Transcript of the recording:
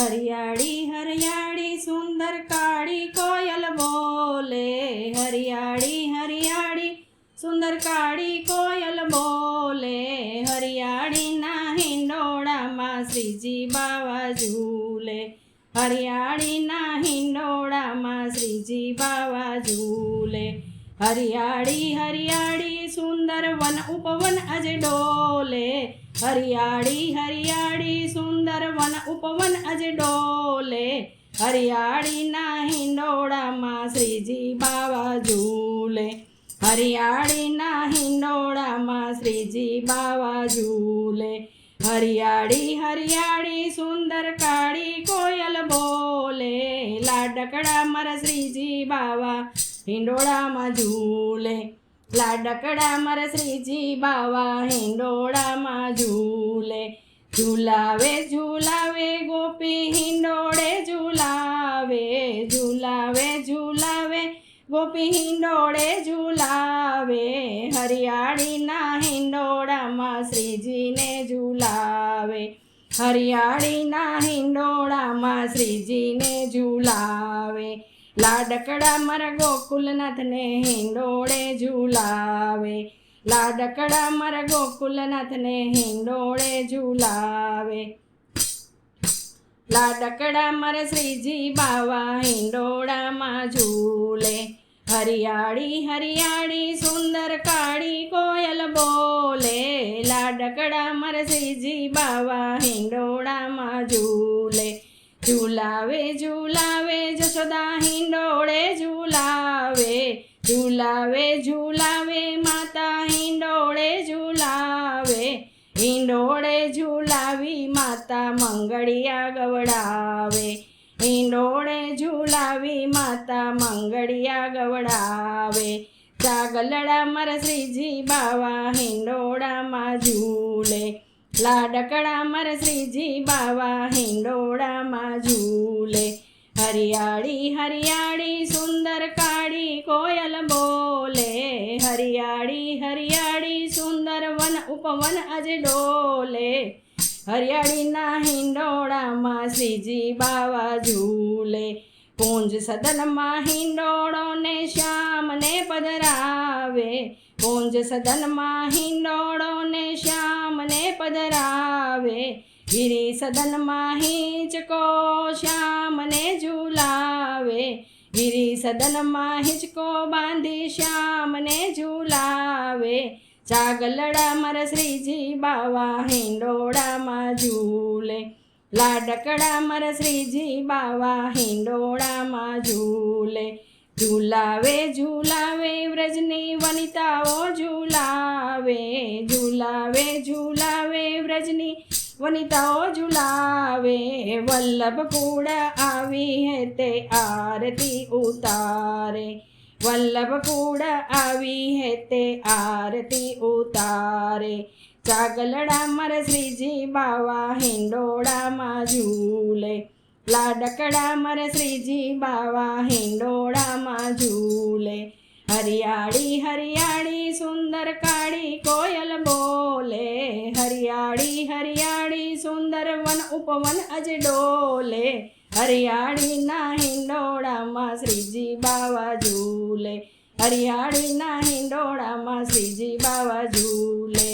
હરિયાળી હરિયાળી, સુંદર, કાળી, કોયલ બોલે. હરિયાળી હરિયાળી, સુંદર, કાળી, કોયલ બોલે. હરિયાળીના હિંડોળામાં શ્રીજી બાવા ઝૂલે. હરિયાળીના હિંડોળામાં શ્રીજી બાવા ઝૂલે. હરિયાળી હરિયાળી, સુંદર વન ઉપવન અજ ડોલે. હરિયાળી હરિયાળી ઉપવન અજ ડોલે. હરિયાળીના હિંડોળામાં શ્રીજી બાવા ઝૂલે. હરિયાળીના હિંડોળામાં શ્રીજી બાવા ઝૂલે. હરિયાળી હરિયાળી, સુંદર, કાળી કોયલ બોલે. લાડકડા મારા શ્રીજી બાવા હિંડોળામાં ઝૂલે. લાડકડા મારા શ્રીજી બાવા હિંડોળામાં ઝૂલે. ઝૂલાવે, ઝુલાવે, ગોપી હિંડોળે, ઝુલાવે ઝુલાવે ઝુલાવે, ગોપી હિંડોળે, ઝુલાવે. હરિયાળીના હિંડોળામાં શ્રીજીને ઝુલાવે. હરિયાળીના હિંડોળામાં શ્રીજીને ઝુલાવે. લાડકડા મારા ગોકુલનાથને હિંડોળે ઝૂલાવે. લાડકડા મારા ગોકુલનાથને હિંડોળે ઝુલાવે. લાડકડા મારા શ્રીજી બાવા હિંડોળામાં ઝૂલે. હરિયાળી હરિયાળી, સુંદર, કાળી કોયલ બોલે. લાડકડા મારા શ્રીજી બાવા હિંડોળામાં ઝૂલે. ઝૂલાવે ઝૂલાવે, જશોદા હિંડોળે ઝૂલાવે. ઝૂલાવે ઝૂલાવે માતા હિંડોળે ઝુલાવી માતા મંગળિયા ગવડાવે. હિંડોળે ઝૂલાવી માતા મંગળિયા ગવડાવે. ચાગલડા મારા શ્રીજી બાવા, હિંડોળામાં ઝૂલે. લાડકડા મારા શ્રીજી બાવા, હિંડોળામાં ઝૂલે. હરિયાળી હરિયાળી, સુંદર કાળી કોયલ બોલે. હરિયાળી હરિયાળી વન ઉપવન અજ ડોલે. હરિયાળીના હિંડોળામાં શ્રીજી બાવા ઝૂલે. પૂંજ સદનમાં હિંડોળો ને શ્યામને પધરાવે. પૂંજ સદનમાં હિંડોળો ને શ્યામને પધરાવે. ગિરી સદનમાં હિંચકો શ્યામને ઝૂલાવે. ગિરી સદનમાં હિંચકો બાંધી શ્યામને ઝૂલાવે. જાગલડા મારા શ્રીજી બાવા હિંડોળામાં ઝૂલે લાડકડા મારા શ્રીજી બાવા હિંડોળામાં ઝૂલે ઝૂલાવે ઝૂલાવે વ્રજની વનિતાઓ, ઝૂલાવે ઝૂલાવે ઝૂલાવે વ્રજની વનિતાઓ, ઝૂલાવે. વલ્લભ કુળ આવી હે તે આરતી ઉતારે. વલ્લભ કુળ આવી હે તે આરતી ઉતારે. ચાગલડા મર શ્રીજી બાવા, હિંડોળામાં ઝૂલે. લાડકડા મર શ્રીજી બાવા, હિંડોળામાં ઝૂલે. હરિયાળી હરિયાળી, સુંદર, કાળી કોયલ બોલે. હરિયાળી હરિયાળી, સુંદર, વન ઉપવન અજ ડોલે. હરિયાળીના હિંડોળામાં શ્રીજી બાવા ઝૂલે હરિયાળીના હિંડોળામાં શ્રીજી બાવા ઝૂલે